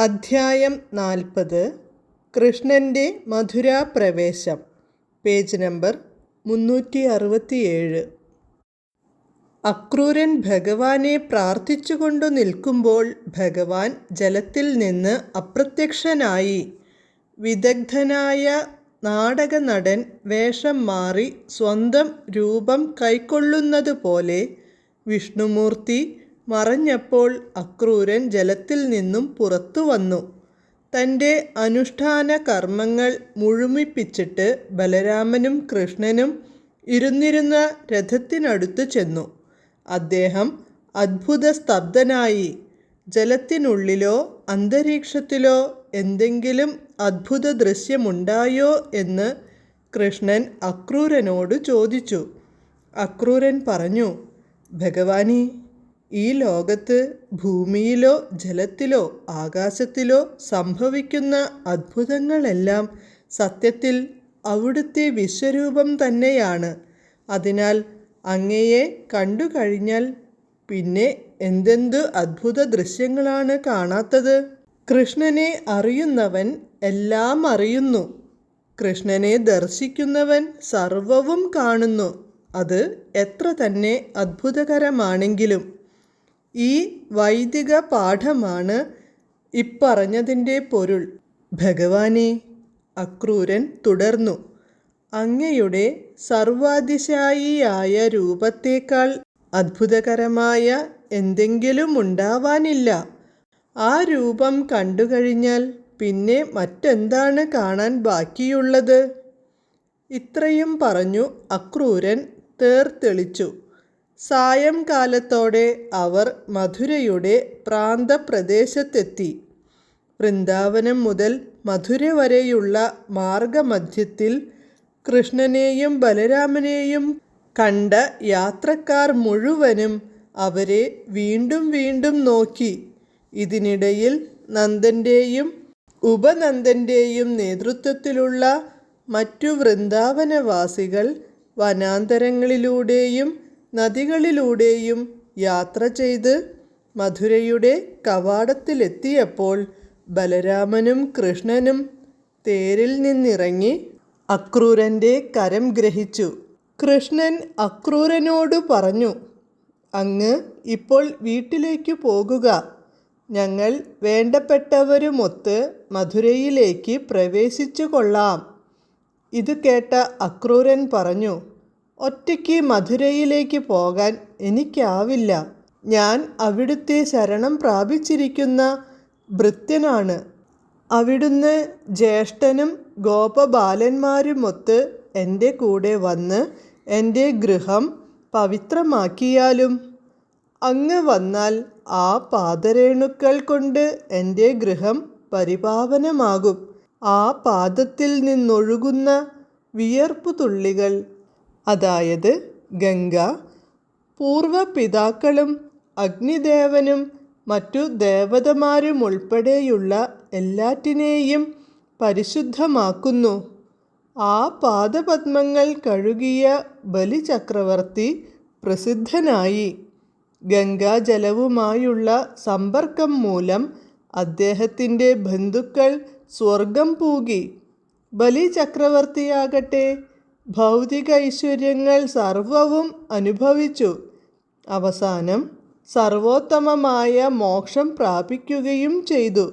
അധ്യായം നാൽപ്പത്. കൃഷ്ണന്റെ മധുരാപ്രവേശം. പേജ് നമ്പർ മുന്നൂറ്റി അറുപത്തിയേഴ് അക്രൂരൻ ഭഗവാനെ പ്രാർത്ഥിച്ചുകൊണ്ടു നിൽക്കുമ്പോൾ ഭഗവാൻ ജലത്തിൽ നിന്ന് അപ്രത്യക്ഷനായി. വിദഗ്ധനായ നാടക നടൻ വേഷം മാറി സ്വന്തം രൂപം കൈക്കൊള്ളുന്നതുപോലെ വിഷ്ണുമൂർത്തി മറഞ്ഞപ്പോൾ അക്രൂരൻ ജലത്തിൽ നിന്നും പുറത്തു വന്നു. തന്റെ അനുഷ്ഠാന കർമ്മങ്ങൾ മുഴുമിപ്പിച്ചിട്ട് ബലരാമനും കൃഷ്ണനും ഇരുന്നിരുന്ന രഥത്തിനടുത്ത് ചെന്നു. അദ്ദേഹം അത്ഭുത സ്തബ്ധനായി ജലത്തിനുള്ളിലോ അന്തരീക്ഷത്തിലോ എന്തെങ്കിലും അത്ഭുത ദൃശ്യമുണ്ടായോ എന്ന് കൃഷ്ണൻ അക്രൂരനോട് ചോദിച്ചു. അക്രൂരൻ പറഞ്ഞു ഭഗവാനി ഈ ലോകത്ത് ഭൂമിയിലോ ജലത്തിലോ ആകാശത്തിലോ സംഭവിക്കുന്ന അത്ഭുതങ്ങളെല്ലാം സത്യത്തിൽ അവിടുത്തെ വിശ്വരൂപം തന്നെയാണ്. അതിനാൽ അങ്ങയെ കണ്ടു കഴിഞ്ഞാൽ പിന്നെ എന്തെന്ത് അത്ഭുത ദൃശ്യങ്ങളാണ് കാണാത്തത്? കൃഷ്ണനെ അറിയുന്നവൻ എല്ലാം അറിയുന്നു. കൃഷ്ണനെ ദർശിക്കുന്നവൻ സർവവും കാണുന്നു. അത് എത്ര തന്നെ അത്ഭുതകരമാണെങ്കിലും. ഈ വൈദിക പാഠമാണ് ഇപ്പറഞ്ഞതിന്റെ പൊരുൾ. ഭഗവാനെ അക്രൂരൻ തുടർന്നു. അങ്ങയുടെ സർവാതിശായിയായ രൂപത്തേക്കാൾ അത്ഭുതകരമായ എന്തെങ്കിലും ഉണ്ടാവാനില്ല. ആ രൂപം കണ്ടുകഴിഞ്ഞാൽ പിന്നെ മറ്റെന്താണ് കാണാൻ ബാക്കിയുള്ളത്? ഇത്രയും പറഞ്ഞു അക്രൂരൻ തേർത്തെളിച്ചു സായംകാലത്തോടെ അവർ മധുരയുടെ പ്രാന്തപ്രദേശത്തെത്തി. വൃന്ദാവനം മുതൽ മധുര വരെയുള്ള മാർഗമധ്യത്തിൽ കൃഷ്ണനെയും ബലരാമനെയും കണ്ട യാത്രക്കാർ മുഴുവനും അവരെ വീണ്ടും വീണ്ടും നോക്കി. ഇതിനിടയിൽ നന്ദന്റെയും ഉപനന്ദന്റെയും നേതൃത്വത്തിലുള്ള മറ്റു വൃന്ദാവനവാസികൾ വനാന്തരങ്ങളിലൂടെയും നദികളിലൂടെയും യാത്ര ചെയ്ത് മധുരയുടെ കവാടത്തിലെത്തിയപ്പോൾ ബലരാമനും കൃഷ്ണനും തേരിൽ നിന്നിറങ്ങി അക്രൂരന്റെ കരം ഗ്രഹിച്ചു. കൃഷ്ണൻ അക്രൂരനോട് പറഞ്ഞു അങ്ങ് ഇപ്പോൾ വീട്ടിലേക്ക് പോകുക. ഞങ്ങൾ വേണ്ടപ്പെട്ടവരുമൊത്ത് മധുരയിലേക്ക് പ്രവേശിച്ചു കൊള്ളാം. ഇത് കേട്ട അക്രൂരൻ പറഞ്ഞു ഒറ്റയ്ക്ക് മധുരയിലേക്ക് പോകാൻ എനിക്കാവില്ല. ഞാൻ അവിടുത്തെ ശരണം പ്രാപിച്ചിരിക്കുന്ന ഭൃത്യനാണ്. അവിടുന്ന് ജ്യേഷ്ഠനും ഗോപബാലന്മാരുമൊത്ത് എന്റെ കൂടെ വന്ന് എന്റെ ഗൃഹം പവിത്രമാക്കിയാലും അങ്ങ് വന്നാൽ ആ പാദരേണുക്കൾ കൊണ്ട് എന്റെ ഗൃഹം പരിപാവനമാകും. ആ പാദത്തിൽ നിന്നൊഴുകുന്ന വിയർപ്പു തുള്ളികൾ അതായത് ഗംഗ പൂർവപിതാക്കളും അഗ്നിദേവനും മറ്റു ദേവതമാരുമുൾപ്പെടെയുള്ള എല്ലാറ്റിനെയും പരിശുദ്ധമാക്കുന്നു. ആ പാദപത്മങ്ങൾ കഴുകിയ ബലിചക്രവർത്തി പ്രസിദ്ധനായി. ഗംഗാജലവുമായുള്ള സമ്പർക്കം മൂലം അദ്ദേഹത്തിന്റെ ബന്ധുക്കൾ സ്വർഗം പൂകി. ബലി ചക്രവർത്തിയാകട്ടെ ഭൗതിക ഐശ്വര്യങ്ങൾ സർവവും അനുഭവിച്ചു. അവസാനം സർവോത്തമമായ മോക്ഷം പ്രാപിക്കുകയും ചെയ്തു.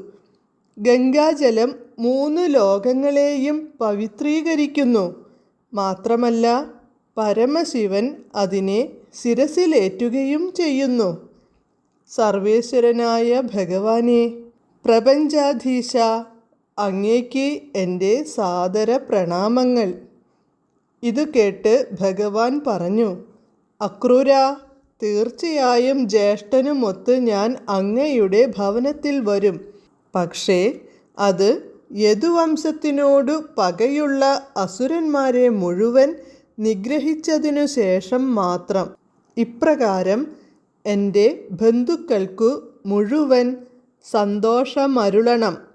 ഗംഗാജലം മൂന്ന് ലോകങ്ങളെയും പവിത്രീകരിക്കുന്നു. മാത്രമല്ല പരമശിവൻ അതിനെ ശിരസിലേറ്റുകയും ചെയ്യുന്നു. സർവേശ്വരനായ ഭഗവാനെ പ്രപഞ്ചാധീശ അങ്ങേക്ക് എന്റെ സാദര പ്രണാമങ്ങൾ ഇത് കേട്ട് ഭഗവാൻ പറഞ്ഞു അക്രൂര തീർച്ചയായും ജ്യേഷ്ഠനുമൊത്ത് ഞാൻ അങ്ങയുടെ ഭവനത്തിൽ വരും. പക്ഷേ അത് യദുവംശത്തിനോടു പകയുള്ള അസുരന്മാരെ മുഴുവൻ നിഗ്രഹിച്ചതിനു ശേഷം മാത്രം. ഇപ്രകാരം എന്റെ ബന്ധുക്കൾക്കു മുഴുവൻ സന്തോഷമരുളണം.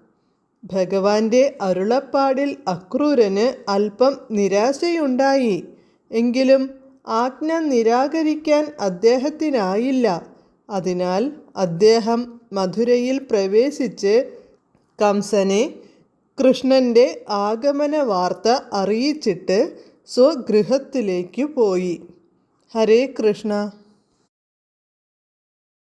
ഭഗവാന്റെ അരുളപ്പാടിൽ അക്രൂരന് അല്പം നിരാശയുണ്ടായി. എങ്കിലും ആജ്ഞ നിരാകരിക്കാൻ അദ്ദേഹത്തിനായില്ല. അതിനാൽ അദ്ദേഹം മധുരയിൽ പ്രവേശിച്ച് കംസനെ കൃഷ്ണന്റെ ആഗമന വാർത്ത അറിയിച്ചിട്ട് സ്വഗൃഹത്തിലേക്ക് പോയി. ഹരേ കൃഷ്ണ.